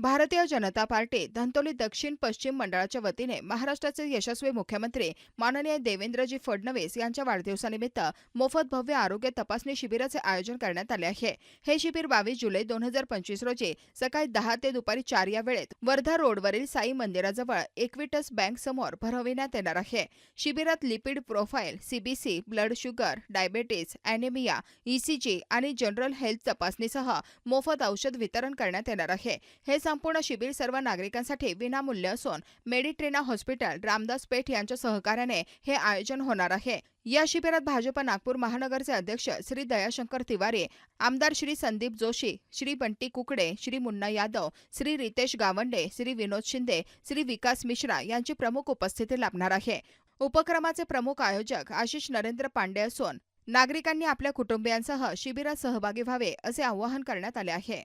Bharatiya Janata party Dhantoli दक्षिण पश्चिम मंडळाच्या वतीने महाराष्ट्राचे यशस्वी मुख्यमंत्री माननीय देवेंद्रजी फडणवीस यांच्या वाढदिवसानिमित्त मोफत भव्य आरोग्य तपासणी शिबिराचे आयोजन करण्यात आले आहे. हे शिबिर बावीस जुलै दोन हजार पंचवीस रोजी सकाळी दहा ते दुपारी चार या वेळेत वर्धा रोडवरील साई मंदिराजवळ एक्विटस बँक समोर भरविण्यात येणार आहे. शिबिरात lipid profile CBC blood sugar diabetes anaemia ECG आणि जनरल हेल्थ तपासणीसह मोफत औषध वितरण करण्यात येणार आहे. हे संपूर्ण शिबिर सर्व नागरिकांसाठी विनामूल्य असून मेडिट्रेना हॉस्पिटल रामदास पेठ यांच्या सहकार्याने हे आयोजन होणार आहे. या शिबिरात भाजप नागपूर महानगरचे अध्यक्ष श्री दयाशंकर तिवारी आमदार श्री संदीप जोशी श्री बंटी कुकडे श्री मुन्ना यादव श्री रितेश गावंडे श्री विनोद शिंदे श्री विकास मिश्रा यांची प्रमुख उपस्थिती लाभणार आहे. उपक्रमाचे प्रमुख आयोजक आशिष नरेंद्र पांडे असून नागरिकांनी आपल्या कुटुंबियांसह शिबिरात सहभागी व्हावे असे आवाहन करण्यात आले आहे.